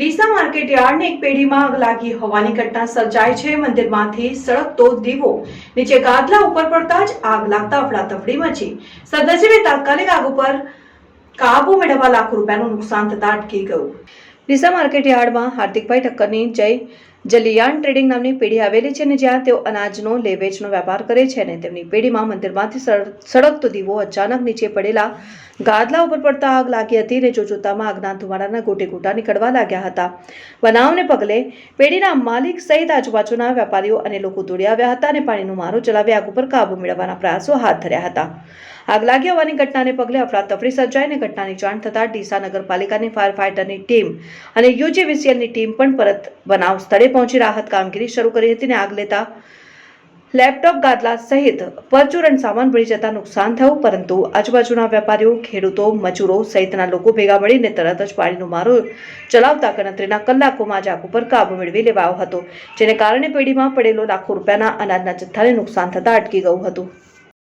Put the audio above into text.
Deesa market યાર્ડની એક પેઢીમાં આગ લાગી હોવાની ઘટના સર્જાઈ છે. મંદિરમાંથી સળગતો દીવો નીચે ગાદલા ઉપર પડતા જ આગ લાગતા અફડાતફડી મચી. સદનસીબે તાત્કાલિક આગ ઉપર કાબુ મેળવવા લાખો રૂપિયાનું નુકસાન થતા અટકી ગયું. ડીસા માર્કેટ યાર્ડમાં હાર્દિકભાઈ ઠક્કરની જય જલિયાન ટ્રેડિંગ નામની પેઢી આવેલી છે અને જ્યાં તેઓ અનાજનો, લેવેચનો વેપાર કરે છે અને તેમની પેઢીમાં મંદિરમાંથી સળગતો દીવો અચાનક નીચે પડેલા ગાદલા ઉપર પડતા આગ લાગી હતી અને જોતજોતામાં આગના ધુમાડાના ગોટે ગોટા નીકળવા લાગ્યા હતા. બનાવને પગલે પેઢીના માલિક સહિત આજુબાજુના વેપારીઓ અને લોકો દોડી આવ્યા હતા અને પાણીનો મારો ચલાવી આગ ઉપર કાબુ મેળવવાના પ્રયાસો હાથ ધર્યા હતા. આગ લાગી હોવાની ઘટનાને પગલે અફરાતફરી સર્જાઈને ઘટનાની જાણ થતાં ડીસા નગરપાલિકાની ફાયર ફાઇટરની ટીમ અને યુજીવીસીએલની ટીમ પણ પરત બનાવ પહોંચી રાહત કામગીરી શરૂ કરી હતી અને આગ લેતા લેપટોપ ગાદલા સહિત પરચુરણ સામાન ભળી જતા નુકસાન થયું, પરંતુ આજુબાજુના વેપારીઓ, ખેડૂતો, મજૂરો સહિતના લોકો ભેગા મળીને તરત જ પાણીનો મારો ચલાવતા ગણતરીના કલાકોમાં જ આગ ઉપર કાબુ મેળવી લેવાયો હતો, જેને કારણે પેઢીમાં પડેલો લાખો રૂપિયાના અનાજના જથ્થાને નુકસાન થતાં અટકી ગયું હતું.